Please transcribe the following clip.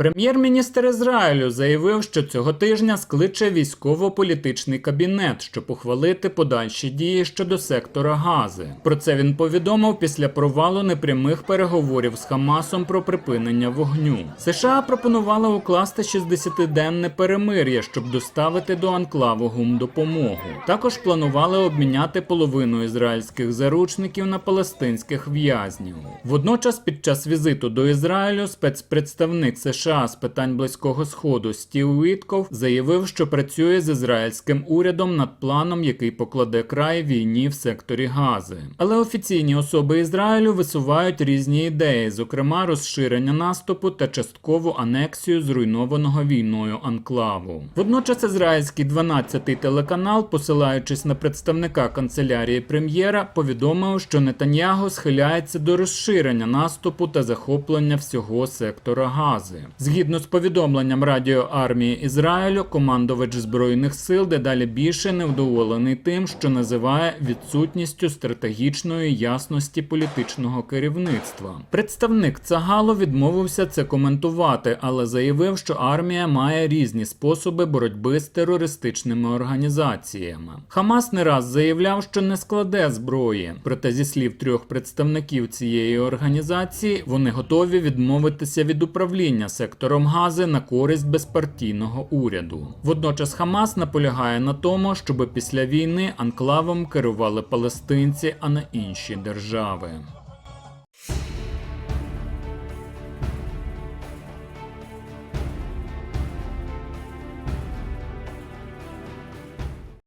Прем'єр-міністр Ізраїлю заявив, що цього тижня скличе військово-політичний кабінет, щоб ухвалити подальші дії щодо сектора Гази. Про це він повідомив після провалу непрямих переговорів з Хамасом про припинення вогню. США пропонували укласти 60-денне перемир'я, щоб доставити до анклаву гум допомогу. Також планували обміняти половину ізраїльських заручників на палестинських в'язнів. Водночас, під час візиту до Ізраїлю, спецпредставник США з питань близького сходу Стів Вітков заявив, що працює з ізраїльським урядом над планом, який покладе край війні в секторі Гази. Але офіційні особи Ізраїлю висувають різні ідеї, зокрема розширення наступу та часткову анексію зруйнованого війною анклаву. Водночас ізраїльський 12-й телеканал, посилаючись на представника канцелярії прем'єра, повідомив, що Нетаньяго схиляється до розширення наступу та захоплення всього сектора Гази. Згідно з повідомленням радіо армії Ізраїлю, командувач збройних сил дедалі більше невдоволений тим, що називає відсутністю стратегічної ясності політичного керівництва. Представник Цагалу відмовився це коментувати, але заявив, що армія має різні способи боротьби з терористичними організаціями. Хамас не раз заявляв, що не складе зброї. Проте, зі слів трьох представників цієї організації, вони готові відмовитися від управління сектором Гази на користь безпартійного уряду. Водночас Хамас наполягає на тому, щоб після війни анклавом керували палестинці, а не інші держави.